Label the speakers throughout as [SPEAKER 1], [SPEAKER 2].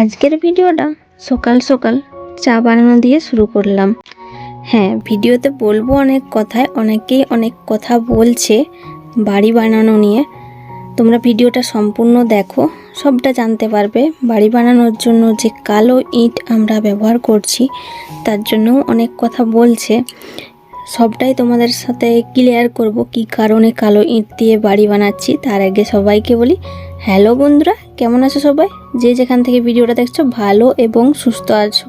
[SPEAKER 1] আজকের ভিডিওটা সকাল সকাল চা বানানো দিয়ে শুরু করলাম। হ্যাঁ ভিডিওতে বলব অনেক কথায়, অনেকেই অনেক কথা বলছে বাড়ি বানানো নিয়ে। তোমরা ভিডিওটা সম্পূর্ণ দেখো, সবটা জানতে পারবে। বাড়ি বানানোর জন্য যে কালো ইট আমরা ব্যবহার করছি, তার জন্য অনেক কথা বলছে। সবটাই তোমাদের সাথে ক্লিয়ার করব কি কারণে কালো ইট দিয়ে বাড়ি বানাচ্ছি, তার আগে সবাইকে বলি হ্যালো বন্ধুরা, কেমন আছো সবাই? যে যেখান থেকে ভিডিওটা দেখছ, ভালো এবং সুস্থ আছো।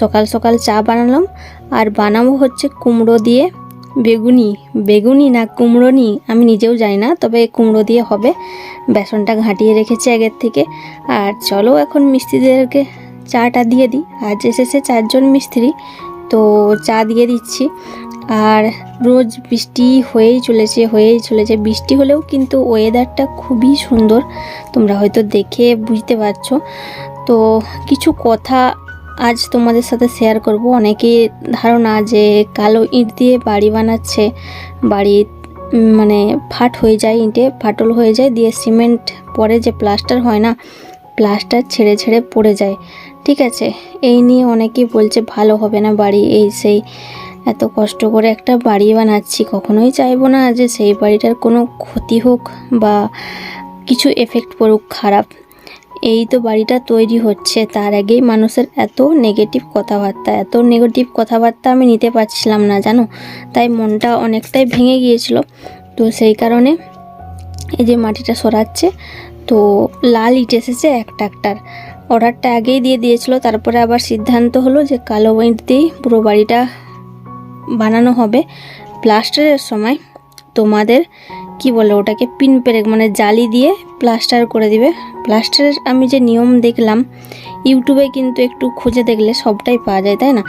[SPEAKER 1] সকাল সকাল চা বানালাম, আর বানাবো হচ্ছে কুমড়ো দিয়ে বেগুনি। বেগুনি না কুমড়ো নি, আমি নিজেও জানি না, তবে কুমড়ো দিয়ে হবে। বেসনটা ঘাঁটিয়ে রেখেছি আগের থেকে। আর চলো এখন মিস্ত্রিদেরকে চাটা দিয়ে দিই। আজ এসেছে চারজন মিস্ত্রি, তো চা দিয়ে দিচ্ছি। আর রোজ বৃষ্টি হয়েই চলেছে হয়েই চলেছে। বৃষ্টি হলেও কিন্তু ওয়েদারটা খুবই সুন্দর। তোমরা হয়তো দেখে বুঝতে পারছ। তো কিছু কথা আজ তোমাদের সাথে শেয়ার করব। অনেকেই ধারণা যে কালো ইট দিয়ে বাড়ি বানাচ্ছে, বাড়ি মানে ফাট হয়ে যায় ইঁটে, ফাটল হয়ে যায়, দিয়ে সিমেন্ট পরে যে প্লাস্টার হয় না প্লাস্টার ছেড়ে ছেড়ে পড়ে যায়। ঠিক আছে? এই নিয়ে অনেকেই বলছে, ভালো হবে না বাড়ি এই সেই এত কষ্ট করে একটা বাড়ি বানাচ্ছি, কখনোই চাইব না যে সেই বাড়িটার কোনো ক্ষতি হোক বা কিছু এফেক্ট পড়ুক খারাপ। এই তো বাড়িটা তৈরি হচ্ছে, তার আগেই মানুষের এত নেগেটিভ কথাবার্তা, এত নেগেটিভ কথাবার্তা আমি নিতে পারছিলাম না, জানো? তাই মনটা অনেকটাই ভেঙে গিয়েছিল। তো সেই কারণে এই যে মাটিটা সরাচ্ছে, তো লাল ইট এসেছে একটা একটার। অর্ডারটা আগেই দিয়ে দিয়েছিল, তারপরে আবার সিদ্ধান্ত হলো যে কালো ইট দিয়েই পুরো বাড়িটা বানানো হবে। প্লাস্টারের সময় তোমাদের, কি বলে ওটাকে পিন পেরেক মানে জালি দিয়ে প্লাস্টার করে দিবে। প্লাস্টারের আমি যে নিয়ম দেখলাম, ইউটিউবে কিন্তু একটু খুঁজে দেখলে সবটাই পাওয়া যায়, তাই না?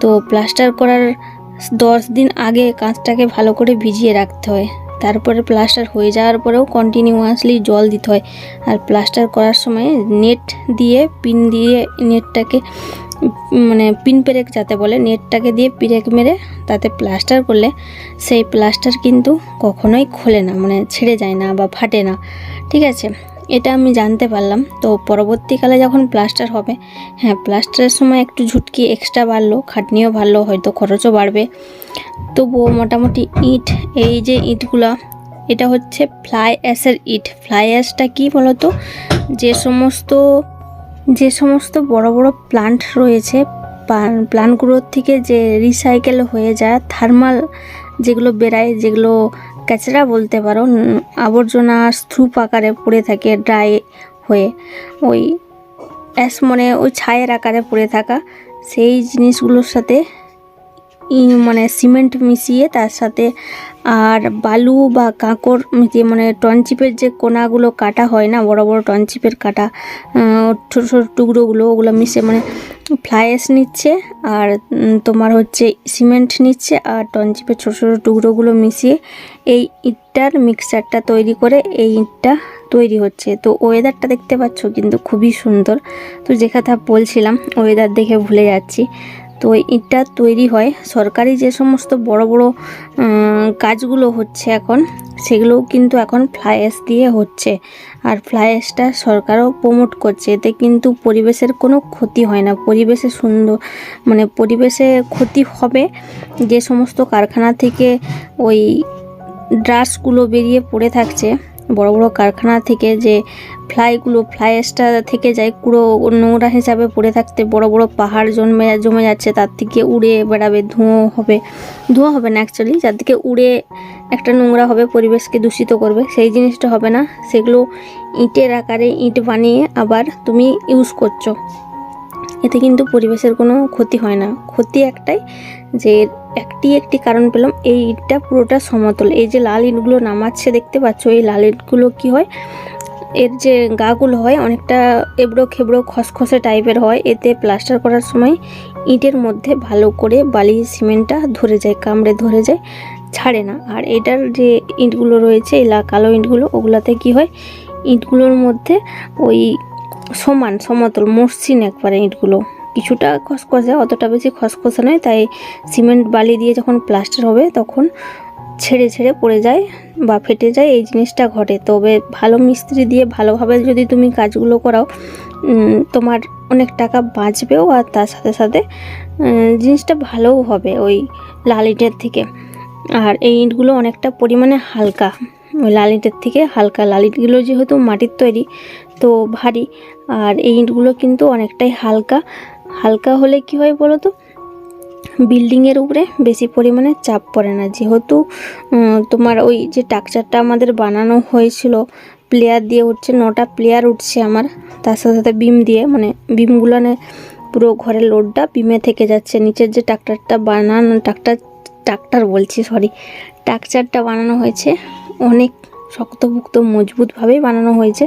[SPEAKER 1] তো প্লাস্টার করার দশ দিন আগে কাঁচটাকে ভালো করে ভিজিয়ে রাখতে হয়। তারপরে প্লাস্টার হয়ে যাওয়ার পরেও কন্টিনিউয়াসলি জল দিতে হয়। আর প্লাস্টার করার সময় নেট দিয়ে পিন দিয়ে নেটটাকে মানে পিন পেরেক যাতে বলে, নেটটাকে দিয়ে পিরেক মেরে তাতে প্লাস্টার করলে সেই প্লাস্টার কিন্তু কখনোই খোলে না মানে ছেড়ে যায় না বা ফাটে না। ঠিক আছে? এটা আমি জানতে পারলাম। তো পরবর্তীকালে যখন প্লাস্টার হবে হ্যাঁ প্লাস্টারের সময় একটু ঝুটকি এক্সট্রা বাড়লো, খাটনিও বাড়লো, হয়তো খরচও বাড়বে। তবুও মোটামুটি ইট, এই যে ইটগুলা, এটা হচ্ছে ফ্লাই অ্যাশের ইট। ফ্লাই অ্যাশটা কী বলতো? যে সমস্ত যে সমস্ত বড় বড় প্লান্ট রয়েছে প্লান- প্লান্টগুলোর থেকে যে রিসাইকেল হয়ে যায় থার্মাল যেগুলো বেরায়, যেগুলো কাচরা বলতে পারো আবর্জনা স্তূপ আকারে পড়ে থাকে ড্রাই হয়ে, ওই অ্যাশ মানে ওই ছায়ের আকারে পড়ে থাকা, সেই জিনিসগুলোর সাথে মানে সিমেন্ট মিশিয়ে তার সাথে আর বালু বা কাঁকর যে মানে টনচিপের যে কোনাগুলো কাটা হয় না, বড় বড় টনচিপের কাটা ছোটো ছোট টুকরোগুলো, ওগুলো মিশে মানে ফ্লাইস নিচ্ছে আর তোমার হচ্ছে সিমেন্ট নিচ্ছে আর টনচিপের ছোটো ছোটো টুকরোগুলো মিশিয়ে এই ইটটার মিক্সচারটা তৈরি করে এই ইটটা তৈরি হচ্ছে। তো ওয়েদারটা দেখতে পাচ্ছ কিন্তু খুবই সুন্দর। তো যে কথা বলছিলাম, ওয়েদার দেখে ভুলে যাচ্ছি। তো ইটটা তৈরি হয়। সরকারি যে সমস্ত বড় বড় কাজগুলো হচ্ছে এখন, সেগুলোও কিন্তু এখন ফ্লাইএস দিয়ে হচ্ছে। আর ফ্লাইএসটা সরকারও প্রমোট করছে। এতে কিন্তু পরিবেশের কোনো ক্ষতি হয় না। পরিবেশে সুন্দর মানে পরিবেশে ক্ষতি হবে। যে সমস্ত কারখানা থেকে ওই ড্রাসগুলো বেরিয়ে পড়ে থাকছে বড় বড় কারখানা থেকে যে ফ্লাইগুলো ফ্লাইসটা থেকে যায়, পুরো নোংরা হিসাবে পড়ে থাকতে বড় বড় পাহাড় জন্মে, জমে যাচ্ছে, তার থেকে উড়ে বেড়াবে, ধুঁয়ো হবে। ধোঁয়া হবে না অ্যাকচুয়ালি যার থেকে উড়ে একটা নোংরা হবে, পরিবেশকে দূষিত করবে। সেই জিনিসটা হবে না। সেগুলো ইটের আকারে ইট বানিয়ে আবার তুমি ইউজ করছ। এতে কিন্তু পরিবেশের কোনো ক্ষতি হয় না। ক্ষতি একটাই যে একটি একটি কারণ পেলাম। এই ইটটা পুরোটা সমতল। এই যে লাল ইটগুলো নামাচ্ছে, দেখতে পাচ্ছ? এই লাল ইটগুলো কি হয়? এর যে গাগুলো হয়, অনেকটা এবড়ো খেবড়ো, খসখসে টাইপের হয়। এতে প্লাস্টার করার সময় ইটের মধ্যে ভালো করে বালি, সিমেন্টটা ধরে যায়, কামড়ে ধরে যায়, ছাড়ে না। আর এটার যে ইটগুলো রয়েছে, এই কালো ইটগুলো, ওগুলাতে কি হয়? ইটগুলোর মধ্যে ওই সমান, সমতল, মসৃণ একবারে ইটগুলো। কিছুটা খসখসে, অতটা বেশি খসখসে নয়, তাই সিমেন্ট বালি দিয়ে যখন প্লাস্টার হবে তখন ছেড়ে ছেড়ে পড়ে যায় বা ফেটে যায়, এই জিনিসটা ঘটে। তবে ভালো মিস্ত্রি দিয়ে ভালোভাবে যদি তুমি কাজগুলো করাও তোমার অনেক টাকা বাঁচবেও আর তার সাথে সাথে জিনিসটা ভালোও হবে ওই লাল ইটের থেকে। আর এই ইটগুলো অনেকটা পরিমাণে হালকা, ওই লাল ইটের থেকে হালকা। লাল ইটগুলো যেহেতু মাটির তৈরি, তো ভারী, আর এই ইটগুলো কিন্তু অনেকটাই হালকা। হালকা হলে কি হয় বলো তো? বিল্ডিংয়ের উপরে বেশি পরিমাণে চাপ পড়ে না। যেহেতু তোমার ওই যে টাকচারটা আমাদের বানানো হয়েছিল, প্লেয়ার দিয়ে উঠছে, নটা প্লেয়ার উঠছে আমার, তার সাথে সাথে বিম দিয়ে মানে বিমগুলানে পুরো ঘরের লোডটা বিমে থেকে যাচ্ছে। নিচের যে ট্রাক্টারটা বানানো ট্রাক্টার ট্রাক্টার বলছি সরি টাকচারটা বানানো হয়েছে, অনেক শক্তপুক্ত মজবুতভাবেই বানানো হয়েছে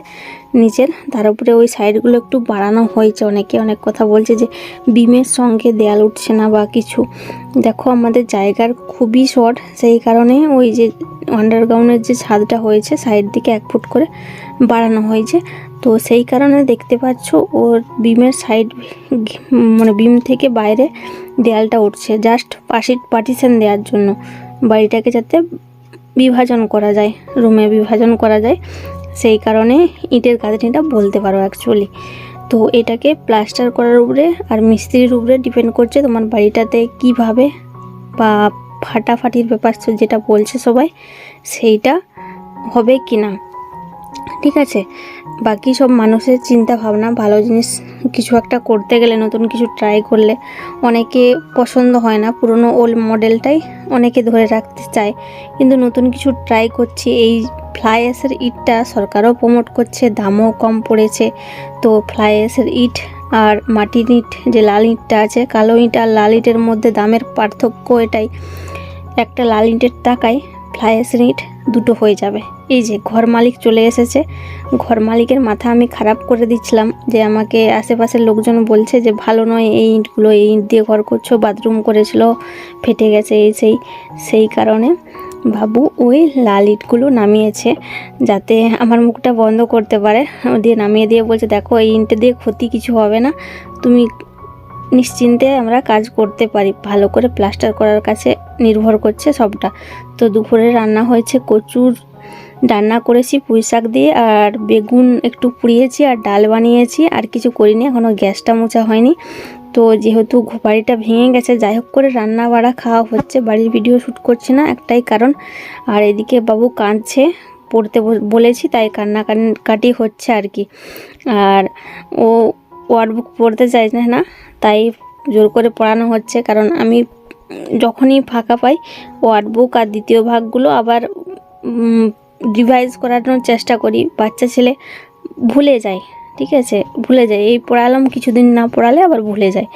[SPEAKER 1] নিচের। তার উপরে ওই সাইডগুলো একটু বাড়ানো হয়েছে। অনেকে অনেক কথা বলছে যে বিমের সঙ্গে দেয়াল উঠছে না বা কিছু। দেখো, আমাদের জায়গার খুবই শর্ট। সেই কারণে ওই যে আন্ডারগ্রাউন্ডের যে ছাদটা হয়েছে সাইড দিকে এক ফুট করে বাড়ানো হয়েছে। তো সেই কারণে দেখতে পাচ্ছ, ওর বিমের সাইড মানে বিম থেকে বাইরে দেয়ালটা উঠছে। জাস্ট পাশি পার্টিশন দেওয়ার জন্য। বাড়িটাকে যাতে বিভাজন করা যায়, রুমে বিভাজন করা যায়। সেই কারণে ইটের গাঁথনিটা বলতে পারো অ্যাকচুয়ালি তো এটাকে প্লাস্টার করার উপরে আর মিস্ত্রির উপরে ডিপেন্ড করছে তোমার বাড়িটাতে কীভাবে বা ফাটাফাটির ব্যাপার যেটা বলছে সবাই, সেইটা হবে কি না ঠিক আছে? বাকি সব মানুষের চিন্তা ভাবনা ভালো জিনিস কিছু একটা করতে গেলে, নতুন কিছু ট্রাই করলে অনেকে পছন্দ হয় না। পুরনো ওল্ড মডেলটাই অনেকে ধরে রাখতে চায়। কিন্তু নতুন কিছু ট্রাই করছি, এই ফ্লাই অ্যাশের ইটটা সরকারও প্রমোট করছে, দামও কম পড়েছে। তো ফ্লাই অ্যাশের ইট আর মাটির ইট, যে লাল ইটটা আছে, কালো ইট আর লাল ইটের মধ্যে দামের পার্থক্য এটাই। একটা লাল ইটের টাকায় ফ্লাই অ্যাশের ইট দুটো হয়ে যাবে। এই যে ঘর মালিক চলে এসেছে। ঘর মালিকের মাথা আমি খারাপ করে দিচ্ছিলাম যে আমাকে আশেপাশের লোকজন বলছে যে ভালো নয়, এই ইটগুলো, এই ইঁট দিয়ে ঘর করছ, বাথরুম করেছিল, ফেটে গেছে, এই সেই সেই কারণে বাবু ওই লাল ইটগুলো নামিয়েছে যাতে আমার মুখটা বন্ধ করতে পারে। দিয়ে নামিয়ে দিয়ে বলছে, দেখো, এই ইটটা দিয়ে ক্ষতি কিছু হবে না। তুমি নিশ্চিন্তে আমরা কাজ করতে পারি। ভালো করে প্লাস্টার করার কাছে নির্ভর করছে সবটা। তো দুপুরে রান্না হয়েছে কচুর রান্না করেছি, পুঁই শাক দিয়ে, আর বেগুন একটু পুড়িয়েছি আর ডাল বানিয়েছি, আর কিছু করিনি এখনও গ্যাসটা মোছা হয়নি। তো যেহেতু বাড়িটা ভেঙে গেছে, যাই হোক করে রান্না বাড়া খাওয়া হচ্ছে, বাড়ির ভিডিও শ্যুট করছি না, একটাই কারণ। আর এদিকে বাবু কাঁদছে, পড়তে বলেছি, তাই কান্না কান- কাটি হচ্ছে আর কি। আর ও ওয়ার্ড বুক পড়তে চাইছে না, তাই জোর করে পড়ানো হচ্ছে, কারণ আমি যখনই ফাঁকা পাই ওয়ার্ডবুক আর দ্বিতীয় ভাগগুলো আবার রিভাইজ করানোর চেষ্টা করি। বাচ্চা ছেলে ভুলে যায়, ঠিক আছে? ভুলে যায়। এই পড়ালাম, কিছুদিন না পড়ালে আবার ভুলে যায়।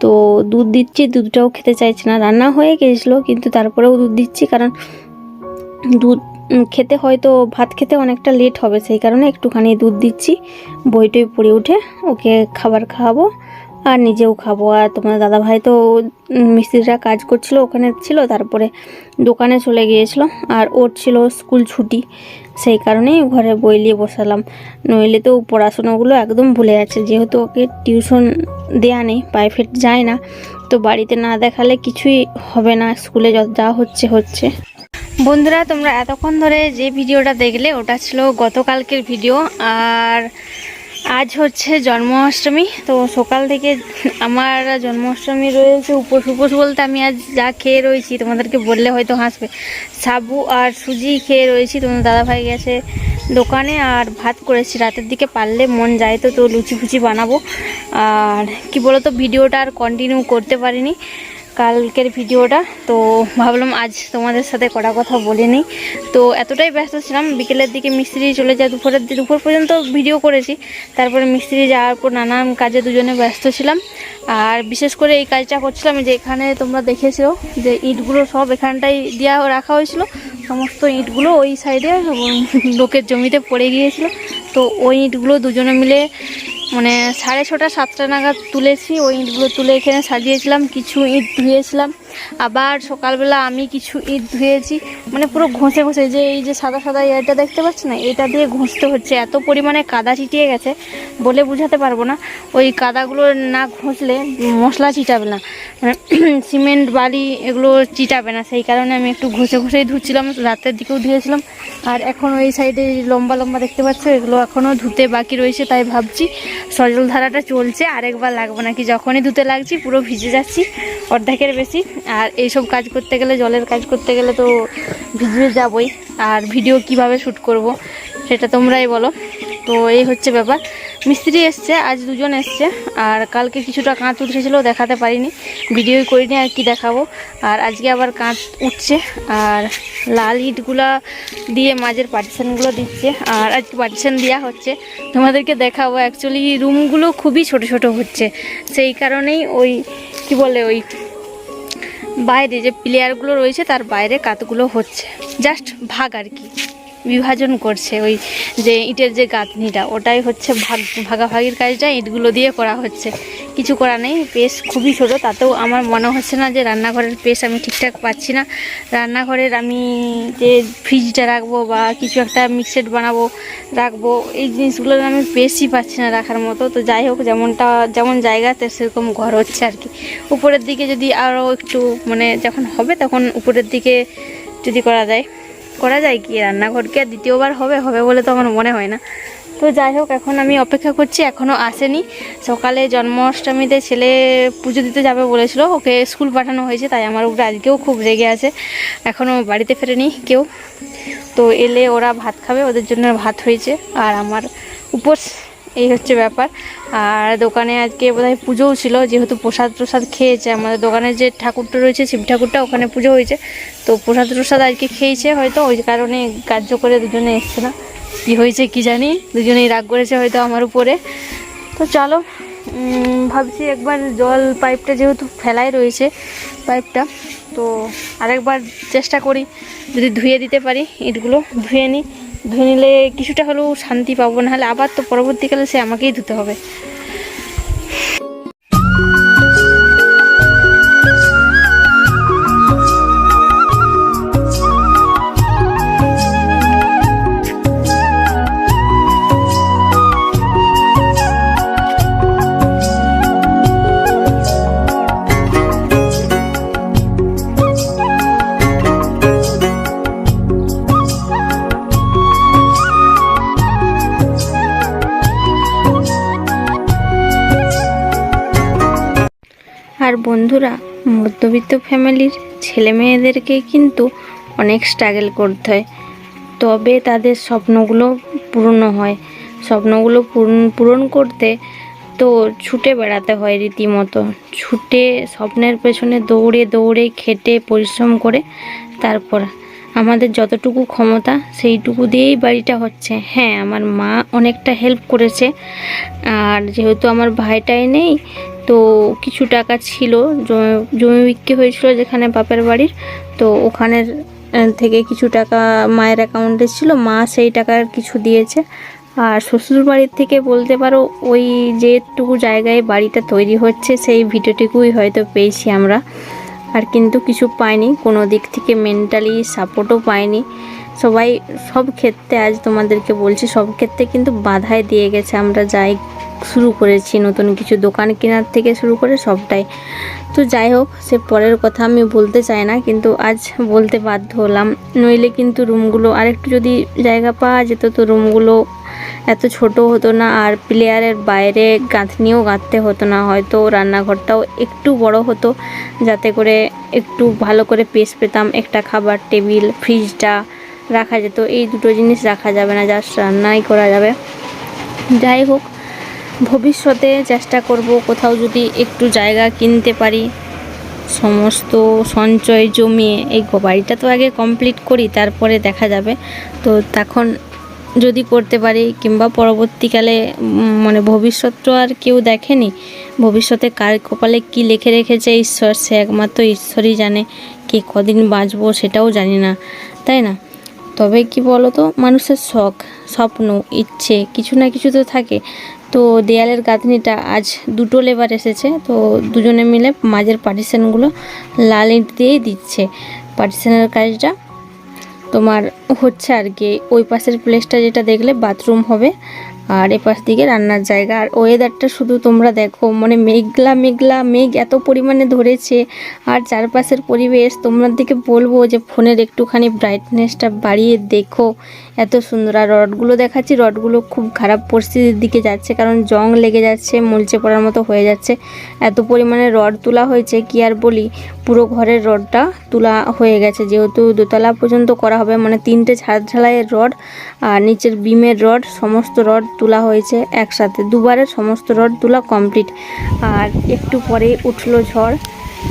[SPEAKER 1] তো দুধ দিচ্ছি, দুধটাও খেতে চাইছে না। রান্না হয়ে গেছিল, কিন্তু তারপরেও দুধ দিচ্ছি, কারণ দুধ খেতে হয়তো, ভাত খেতে অনেকটা লেট হবে। সেই কারণে একটুখানি দুধ দিচ্ছি। বইটই পড়ে উঠে ওকে খাবার খাওয়াবো। আর নিজেও খাব। আর তোমার দাদা ভাই তো মিস্ত্রিরা কাজ করছিল, ওখানে ছিল, তারপরে দোকানে চলে গিয়েছিল। আর ওর ছিল স্কুল ছুটি, সেই কারণেই ঘরে বই নিয়ে বসালাম। নইলে তো পড়াশোনাগুলো একদম ভুলে যাচ্ছে যেহেতু ওকে টিউশন দেয়া নেই, প্রাইভেট যায় না, তো বাড়িতে না দেখালে কিছুই হবে না, স্কুলে যা হচ্ছে হচ্ছে। বন্ধুরা, তোমরা এতক্ষণ ধরে যে ভিডিওটা দেখলে, ওটা ছিল গতকালকের ভিডিও। আর আজ হচ্ছে জন্মাষ্টমী, তো সকাল থেকে আমার জন্মাষ্টমী রয়েছে উপোস উপোস বলতে আমি আজ যা খেয়ে রয়েছি, তোমাদেরকে বললে হয়তো হাসবে। সাবু আর সুজি খেয়ে রয়েছি তোমার দাদাভাই গেছে দোকানে আর ভাত করেছি। রাতের দিকে পারলে মন যায় তো তো লুচি ফুচি বানাবো। আর কি বলতো, ভিডিওটা আর কন্টিনিউ করতে পারিনি। কালকের ভিডিওটা, তো ভাবলাম আজ তোমাদের সাথে কটা কথা বলে নিই। তো এতটাই ব্যস্ত ছিলাম, বিকেলের দিকে মিস্ত্রি চলে যায়, দুপুরের দুপুর পর্যন্ত ভিডিও করেছি। তারপরে মিস্ত্রি যাওয়ার পর নানান কাজে দুজনে ব্যস্ত ছিলাম। আর বিশেষ করে এই কাজটা করছিলাম যে এখানে তোমরা দেখেছ যে ইটগুলো সব এখানটাই দেওয়া রাখা হয়েছিল। সমস্ত ইটগুলো ওই সাইডে লোকের জমিতে পড়ে গিয়েছিল। তো ওই ইটগুলো দুজনে মিলে মানে সাড়ে ছটা সাতটা নাগাদ তুলেছি। ওই ইঁটগুলো তুলে এখানে সাজিয়েছিলাম কিছু ইঁট ধুয়েছিলাম। আবার সকালবেলা আমি কিছু ইট ধুয়েছি মানে পুরো ঘষে ঘষে, যে এই যে সাদা সাদা এটা দেখতে পাচ্ছ না, এটা দিয়ে ঘষতে হচ্ছে। এত পরিমাণে কাদা ছিটিয়ে গেছে, বলে বুঝাতে পারব না। ওই কাদাগুলো না ঘষলে মশলা চিটাবে না। মানে সিমেন্ট, বালি এগুলো চিটাবে না। সেই কারণে আমি একটু ঘষে ঘষেই ধুচ্ছিলাম, রাতের দিকেও ধুয়েছিলাম। আর এখন ওই সাইডে লম্বা লম্বা দেখতে পাচ্ছ, এগুলো এখনও ধুতে বাকি রয়েছে, তাই ভাবছি সজল ধারাটা চলছে, আরেকবার লাগবে নাকি? যখনই ধুতে লাগছি, পুরো ভিজে যাচ্ছি, অর্ধেকের বেশি। আর এইসব কাজ করতে গেলে, জলের কাজ করতে গেলে তো ভিজে যাবই। আর ভিডিও কীভাবে শ্যুট করব, সেটা তোমরাই বলো। তো এই হচ্ছে ব্যাপার। মিস্ত্রি এসছে, আজ দুজন এসছে, আর কালকে কিছুটা কাঁচ উঠেছিলো, দেখাতে পারিনি। ভিডিওই করিনি আর কি দেখাবো। আর আজকে আবার কাঁচ উঠছে, আর লাল ইটগুলা দিয়ে মাঝের পার্টিশানগুলো দিচ্ছে, আর আজকে পার্টিশান দেওয়া হচ্ছে। তোমাদেরকে দেখাবো অ্যাকচুয়ালি রুমগুলো খুবই ছোট ছোট হচ্ছে। সেই কারণেই ওই, কি বলে ওই বাইরে যে প্লেয়ারগুলো রয়েছে, তার বাইরে কাতগুলো হচ্ছে। জাস্ট ভাগ আর কি। বিভাজন করছে ওই যে ইটের যে গাঁথনিটা, ওটাই হচ্ছে ভাগ, ভাগাভাগির কাজটা, ইটগুলো দিয়ে করা হচ্ছে। কিছু করা নেই। পেস খুবই ছোটো, তাতেও আমার মনে হচ্ছে না যে রান্নাঘরের পেস আমি ঠিকঠাক পাচ্ছি না। রান্নাঘরের আমি যে ফ্রিজটা রাখব বা কিছু একটা মিক্সেড বানাবো, রাখব, এই জিনিসগুলোর আমি পেসই পাচ্ছি না রাখার মতো। তো যাই হোক, যেমনটা, যেমন জায়গাতে সেরকম ঘর হচ্ছে আর কি। উপরের দিকে যদি আরও একটু মানে যখন হবে তখন উপরের দিকে যদি করা যায় করা যায় কি রান্নাঘরকে? আর দ্বিতীয়বার হবে হবে বলে তো আমার মনে হয় না। তো যাই হোক, এখন আমি অপেক্ষা করছি এখনও আসেনি। সকালে জন্মাষ্টমীতে ছেলে পুজো দিতে যাবে বলেছিল, ওকে স্কুল পাঠানো হয়েছে, তাই আমার উপরে আজকেও খুব রেগে আছে। এখনও বাড়িতে ফেরেনি কেউ। তো এলে ওরা ভাত খাবে, ওদের জন্য ভাত হয়েছে, আর আমার উপোস, এই হচ্ছে ব্যাপার। আর দোকানে আজকে বোধহয় পুজোও ছিল, যেহেতু প্রসাদ প্রসাদ খেয়েছে, আমাদের দোকানে যে ঠাকুরটা রয়েছে, শিব ঠাকুরটা, ওখানে পুজো হয়েছে। তো প্রসাদ প্রসাদ আজকে খেয়েছে হয়তো, ওই কারণে কার্য করে দুজনে এসছে না। কী হয়েছে কি জানি, দুজনেই রাগ করেছে হয়তো আমার উপরে। তো চলো ভাবছি একবার জল পাইপটা যেহেতু ফেলাই রয়েছে পাইপটা, তো আরেকবার চেষ্টা করি, যদি ধুয়ে দিতে পারি ইটগুলো, ধুয়ে নিই। ধুয়ে নিলে কিছুটা হলেও শান্তি পাবো, নাহলে আবার তো পরবর্তীকালে সে আমাকেই ধুতে হবে। মধ্যবিত্ত ফ্যামিলির ছেলে মেয়েদেরকে কিন্তু অনেক স্ট্রাগল করতে হয়। তবে তাদের স্বপ্নগুলো পূর্ণ হয়। স্বপ্নগুলো পূরণ পূরণ করতে তো ছুটে বেড়াতে হয় রীতিমতো। ছুটে স্বপ্নের পেছনে দৌড়ে দৌড়ে খেটে পরিশ্রম করে তারপর আমাদের যতটুকু ক্ষমতা সেইটুকু দিয়েই বাড়িটা হচ্ছে। হ্যাঁ আমার মা অনেকটা হেল্প করেছে। আর যেহেতু আমার ভাইটাই নেই তো কিছু টাকা ছিল, জমি- বিক্রি হয়েছিল যেখানে বাপের বাড়ির। তো ওখানের থেকে কিছু টাকা মায়ের অ্যাকাউন্টে ছিল, মা সেই টাকার কিছু দিয়েছে। আর শ্বশুর বাড়ির থেকে বলতে পারো, ওই যেটুকু জায়গায় বাড়িটা তৈরি হচ্ছে, সেই ভিডিওটুকুই হয়তো পেয়েছি আমরা। আর কিন্তু কিছু পাইনি, কোনো দিক থেকে মেন্টালি সাপোর্টও পাইনি। সবাই সব ক্ষেত্রে আজ তোমাদেরকে বলছি, সব ক্ষেত্রে কিন্তু বাধাই দিয়ে গেছে। আমরা যাই শুরু করেছি, নতুন কিছু দোকান কেনার থেকে শুরু করে সবটাই। তো যাই হোক, সে পরের কথা আমি বলতে চাই না, কিন্তু আজ বলতে বাধ্য হলাম। নইলে কিন্তু রুমগুলো আরেকটু যদি জায়গা পাওয়া যেত, তো রুমগুলো এত ছোট হতো না, আর প্লেয়ারের বাইরে গাঁথনিও গাঁথতে হতো না। হয়তো রান্নাঘরটাও একটু বড় হতো, যাতে করে একটু ভালো করে পেস পেতাম। একটা খাবার, টেবিল, ফ্রিজটা রাখা যেত। এই দুটো জিনিস রাখা যাবে না জাস্ট রান্নাই করা যাবে। যাই হোক, ভবিষ্যতে চেষ্টা করব কোথাও যদি একটু জায়গা কিনতে পারি। সমস্ত সঞ্চয় জমিয়ে, এই বাড়িটা তো আগে কমপ্লিট করি, তারপরে দেখা যাবে। তো তখন যদি করতে পারি, কিংবা পরবর্তীকালে মানে ভবিষ্যৎ তো আর কেউ দেখেনি। ভবিষ্যতে কার কপালে কি লিখে রেখেছে ঈশ্বর, সে একমাত্র ঈশ্বরই জানে, কে কদিন বাঁচবো সেটাও জানি না, তাই না? তবে কি বলো তো মানুষের শখ, স্বপ্ন, ইচ্ছে, কিছু না কিছু তো থাকে। তো দেয়ালের গাঁথনিটা আজ দুটো লেবার এসেছে, তো দুজনে মিলে মাঝের পার্টিশানগুলো লাল ইট দিয়েই দিচ্ছে। পার্টিশানের কাজটা তোমার হচ্ছে আর কি, ওই পাশের প্লেসটা যেটা দেখলে বাথরুম হবে। আর এপাশ পাশ দিকে রান্নার জায়গা। আর ওয়েদারটা শুধু তোমরা দেখো মানে মেঘলা মেঘলা, মেঘ এত পরিমাণে ধরেছে। আর চারপাশের পরিবেশ তোমরা দিকে বলব যে ফোনের একটুখানি ব্রাইটনেসটা বাড়িয়ে দেখো। এত সুন্দর। আর রডগুলো দেখাচ্ছি, রডগুলো খুব খারাপ পরিস্থিতির দিকে যাচ্ছে, কারণ জং লেগে যাচ্ছে, মলচে পড়ার মতো হয়ে যাচ্ছে। এত পরিমাণে রড তোলা হয়েছে, কি আর বলি? পুরো ঘরের রডটা তোলা হয়ে গেছে, যেহেতু দোতলা পর্যন্ত করা হবে মানে তিনটে ছাদ ঢালাইয়ের রড আর নিচের বিমের রড, সমস্ত রড তোলা হয়েছে একসাথে। দুবারের সমস্ত রড তোলা কমপ্লিট। আর একটু পরে উঠল ঝড়।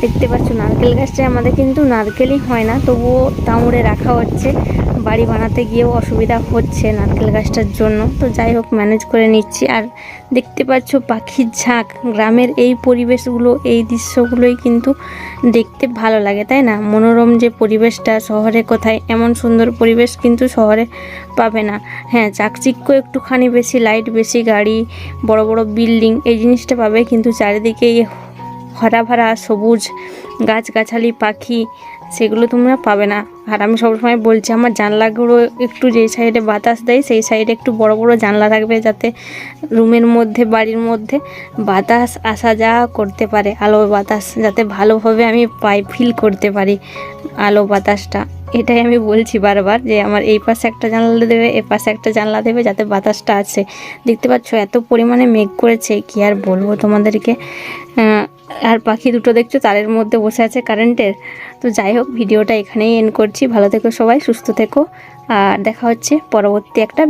[SPEAKER 1] দেখতে পাচ্ছ, নারকেল গাছটা আমাদের কিন্তু নারকেলই হয় না, তবুও তামড়ে রাখা হচ্ছে। বাড়ি বানাতে গিয়েও অসুবিধা হচ্ছে নারকেল গাছটার জন্য। তো যাই হোক ম্যানেজ করে নিচ্ছি। আর দেখতে পাচ্ছ, পাখির ঝাঁক। গ্রামের এই পরিবেশগুলো, এই দৃশ্যগুলোই কিন্তু দেখতে ভালো লাগে, তাই না? মনোরম যে পরিবেশটা, শহরে কোথায় এমন সুন্দর পরিবেশ কিন্তু শহরে পাবে না। হ্যাঁ চাকচিক্য একটুখানি বেশি লাইট বেশি, গাড়ি, বড় বড় বিল্ডিং এই জিনিসটা পাবে, কিন্তু চারিদিকে এই হরা ভরা সবুজ গাছগাছালি, পাখি, সেগুলো তোমরা পাবে না। আর আমি সবসময় বলছি, আমার জানলাগুলো একটু যেই সাইডে বাতাস দেয়, সেই সাইডে একটু বড় বড় জানলা থাকবে যাতে রুমের মধ্যে, বাড়ির মধ্যে বাতাস আসা যাওয়া করতে পারে, আলো বাতাস, যাতে ভালোভাবে আমি পাই ফিল করতে পারি আলো বাতাসটা। এটাই আমি বলছি বারবার যে আমার এই পাশে একটা জানলা দেবে, এ পাশে একটা জানলা দেবে, যাতে বাতাসটা আছে দেখতে পাচ্ছ এত পরিমাণে মেঘ করেছে, কি আর বলব তোমাদেরকে? আর পাখি দুটো দেখছ, তারের মধ্যে বসে আছে কারেন্টের। তো যাই হোক, ভিডিওটা এখানেই এন্ড করছি। ভালো থেকো সবাই, সুস্থ থেকো। আর দেখা হচ্ছে পরবর্তী একটা